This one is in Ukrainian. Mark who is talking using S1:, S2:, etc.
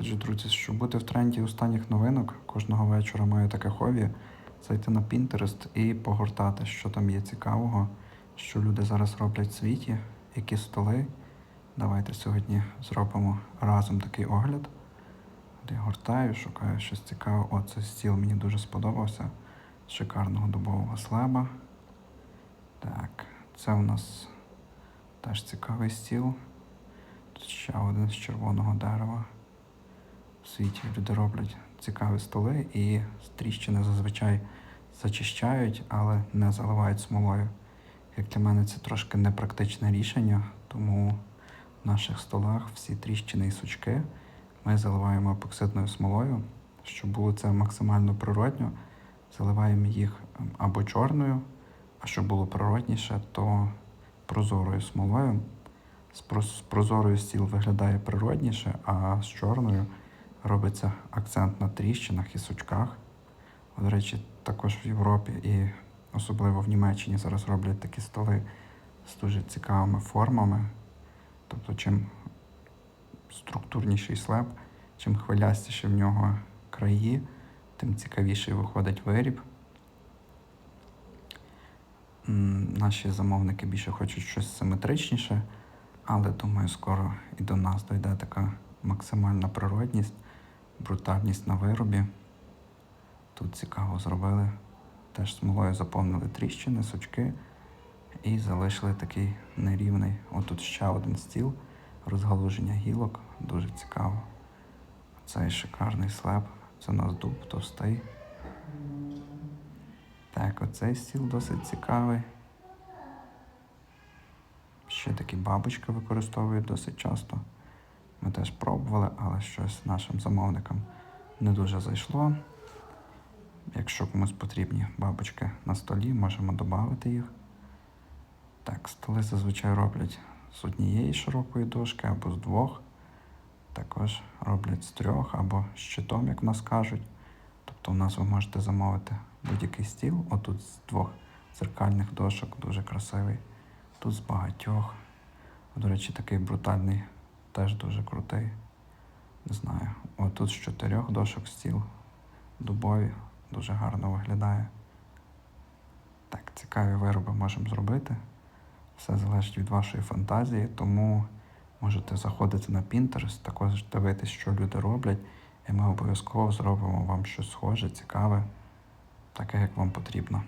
S1: Отже, друзі, щоб бути в тренді останніх новинок, кожного вечора маю таке хобі зайти на Pinterest і погортати, що там є цікавого, що люди зараз роблять в світі, які столи. Давайте сьогодні зробимо разом такий огляд. От Я гортаю, шукаю щось цікаве. О, цей стіл мені дуже сподобався. З шикарного дубового слаба. Так, це у нас теж цікавий стіл. Тут ще один з червоного дерева. В світі люди роблять цікаві столи і тріщини зазвичай зачищають, але не заливають смолою. Як для мене це трошки непрактичне рішення, тому в наших столах всі тріщини і сучки ми заливаємо епоксидною смолою, щоб було це максимально природньо. Заливаємо їх ем, або чорною, а щоб було природніше, то прозорою смолою. З прозорою стіл виглядає природніше, а з чорною робиться акцент на тріщинах і сучках. До речі, також в Європі і особливо в Німеччині зараз роблять такі столи з дуже цікавими формами. Тобто, чим структурніший слеп, чим хвилястіше в нього краї, тим цікавіший виходить виріб. Наші замовники більше хочуть щось симетричніше, але думаю, скоро і до нас дойде така максимальна природність, брутальність на виробі. Тут цікаво зробили. Теж смолою заповнили тріщини, сучки і залишили такий нерівний. Отут ще один стіл, розгалуження гілок, дуже цікаво. Цей шикарний слеп. Це у нас дуб товстий. Так, оцей стіл досить цікавий. Ще такі бабочки використовують досить часто. Ми теж пробували, але щось нашим замовникам не дуже зайшло. Якщо комусь потрібні бабочки на столі, можемо додати їх. Так, столи зазвичай роблять з однієї широкої дошки або з двох. Також роблять з трьох або щитом, як в нас кажуть. Тобто у нас ви можете замовити будь-який стіл. Отут з двох дзеркальних дошок, дуже красивий. Тут з багатьох. До речі, такий брутальний, теж дуже крутий. Не знаю. Отут з чотирьох дошок стіл. Дубові, дуже гарно виглядає. Так, цікаві вироби можемо зробити. Все залежить від вашої фантазії, тому можете заходити на Pinterest, також дивитися, що люди роблять, і ми обов'язково зробимо вам щось схоже, цікаве, таке, як вам потрібно.